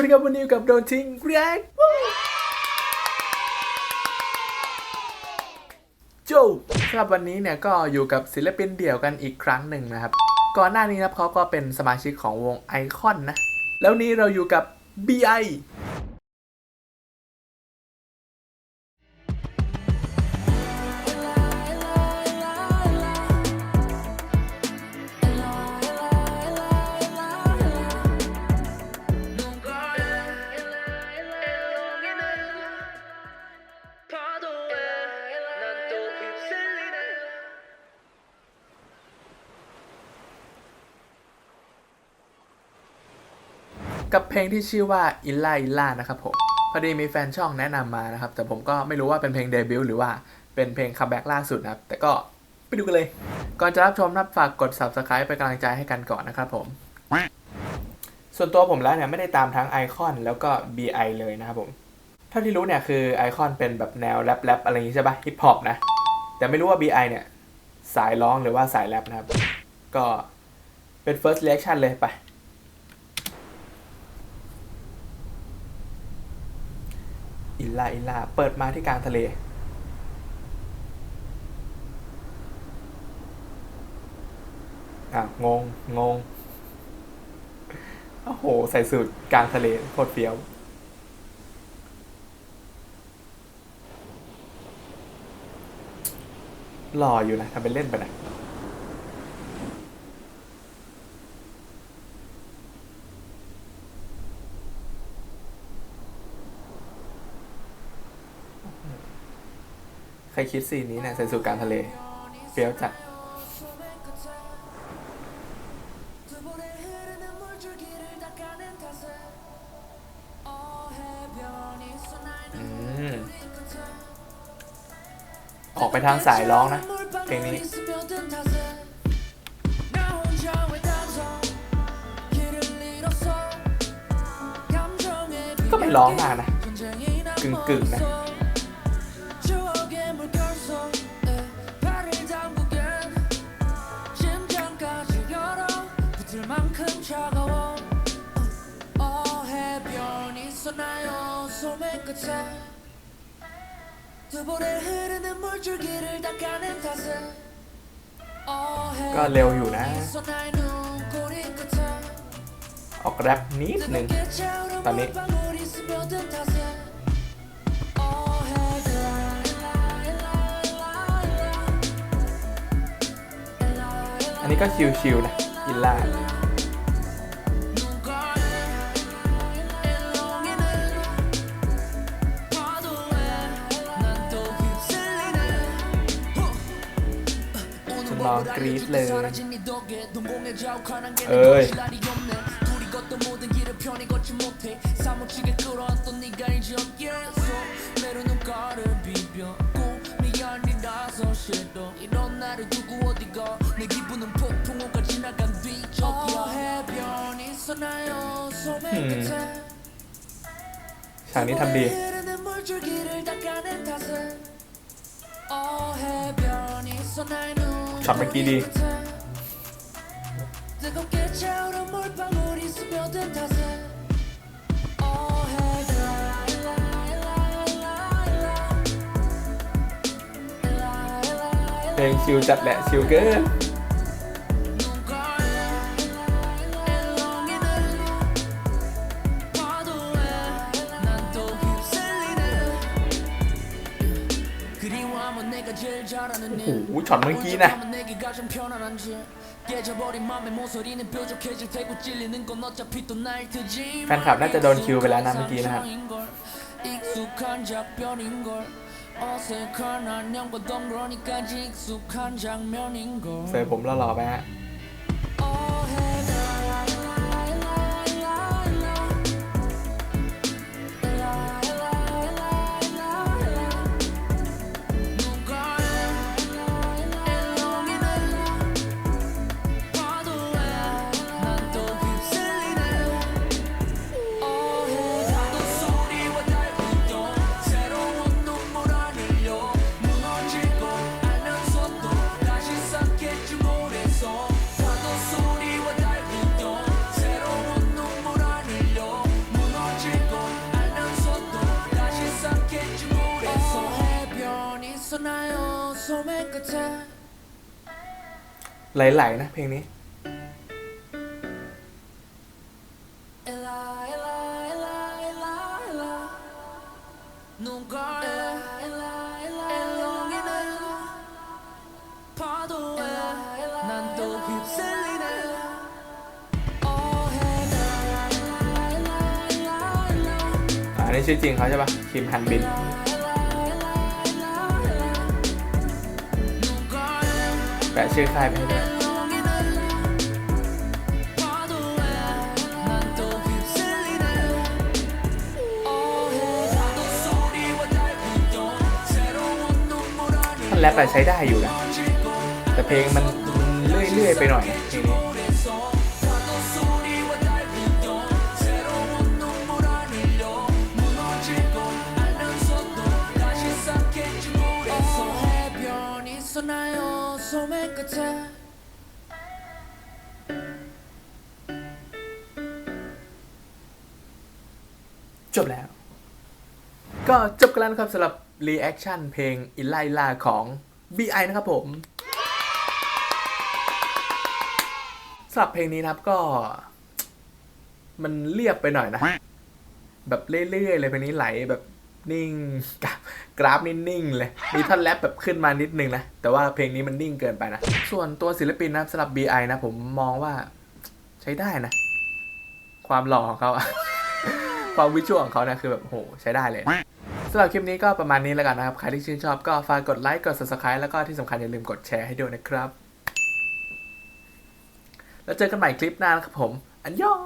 วัสดีครับวันนี้กับโดนทิ้งแร็กโจสำหรับวันนี้เนี่ยก็อยู่กับศิลปินเดี่ยวกันอีกครั้งหนึ่งนะครับ ก่อนหน้านี้นะครับเขาก็เป็นสมาชิกของวงไอคอนนะ แล้วนี้เราอยู่กับ BI กับเพลงที่ชื่อว่าอิลล่าอิลล่านะครับผมพอดีมีแฟนช่องแนะนำมานะครับ แต่ผมก็ไม่รู้ว่าเป็นเพลงเดบิวต์หรือว่าเป็นเพลงคัมแบ็กล่าสุดนะครับ แต่ก็ไปดูกันเลย ก่อนจะรับชมนับฝากกด subscribe เป็นกำลังใจให้กันก่อนนะครับผม ส่วนตัวผมแล้วเนี่ยไม่ได้ตามทั้งไอคอนแล้วก็ BI เลยนะครับผม เท่าที่รู้เนี่ยคือไอคอนเป็นแบบแนวแรปแรปอะไรอย่างงี้ใช่ปะฮิปฮอปนะ แต่ไม่รู้ว่า BI เนี่ยสายร้องหรือว่าสายแรปนะครับ ก็เป็น first reaction เลยไป อิลลาอิลลาเปิดมาที่กลางทะเลอะงงงงโอ้โห ใส่สูตรกลางทะเลโคตรเฟี้ยวหล่ออยู่นะทำเป็นเล่นไปนะ รคิดซีนนี้เนี่ยใส่สูตรกลางทะเลเฟี้ยวจัดออกไปทางสายร้องนะเพลงนี้ก็ไม่ร้องมากนะกึ่งกึ่งๆนะ 두 볼에 흐르는 물줄기를 닦아낸 탓에 ก็เร็วอยู่นะ 있어 나의 눈꼬리 끝에 ออกแรปนิดนึง 뜨겁게 차오른 땀이. 물방울이 스며든 탓에 Oh, hey, lie, lie, lie, lie, lie. อันนี้ก็ชิวๆนะ อิลล่า ฉั นรอกรี๊ดเลย เอ้ย 이런 나를 두고 어디가 내 기분 은 폭풍우가 지나간 뒤적이야 해변 있었나요 소매 음. 끝에 ฉากนี้ทำดี 흐르는 물줄기를 닦아낸 탓에 어 해변 있어 나의 눈 참 뺏기디. 뜨겁게 차오른 물방울이 스며든 탓에 어 해변 เพลงชิวจัดแหละ ชิวเกิน โอ้โหช็อตเมื่อกี้นะ แฟนคลับน่าจะโดนคิวไปแล้วนะเมื่อกี้นะครับ 익숙한 작별인걸 어색한 안녕과 덩그러니까지 익숙한 장면인걸 เซอร์ผมหล่อๆไปฮะ ไหลายๆนะเพลงนี้ อันนี้ชื่อจริงเขาใช่ปะคิมฮันบินะชื่อค่ายไปให้ด้วยท่อนแรปอะใช้ได้อยู่นะ แต่เพลงมันมันเรื่อยๆไปหน่อยเพลงนี้ の染め方จบแล้ว ก็จบกันแล้วนะครับสำหรับรีแอคชั่นเพลงอินไลลาของ BI นะครับผมสำหรับเพลงนี้นะครับก็ มันเรียบไปหน่อยนะ แบบเรื่อยๆเลยเพลงนี้ไหลแบบนิ่งกับ กราฟนี่นิ่งเลย มีท่อนแรปแบบขึ้นมานิดนึงนะ แต่ว่าเพลงนี้มันนิ่งเกินไปนะ ส่วนตัวศิลปินนะสำหรับ BI นะ ผมมองว่าใช้ได้นะ ความหล่อของเขาความวิชวลของเขาเนี่ยคือแบบโหใช้ได้เลยสำหรับคลิปนี้ก็ประมาณนี้แล้วกันนะครับ ใครที่ชื่นชอบก็ฝากกดไลค์กด subscribe แล้วก็ที่สำคัญอย่าลืมกดแชร์ให้ด้วยนะครับ แล้วเจอกันใหม่คลิปหน้านะครับผม อันยอง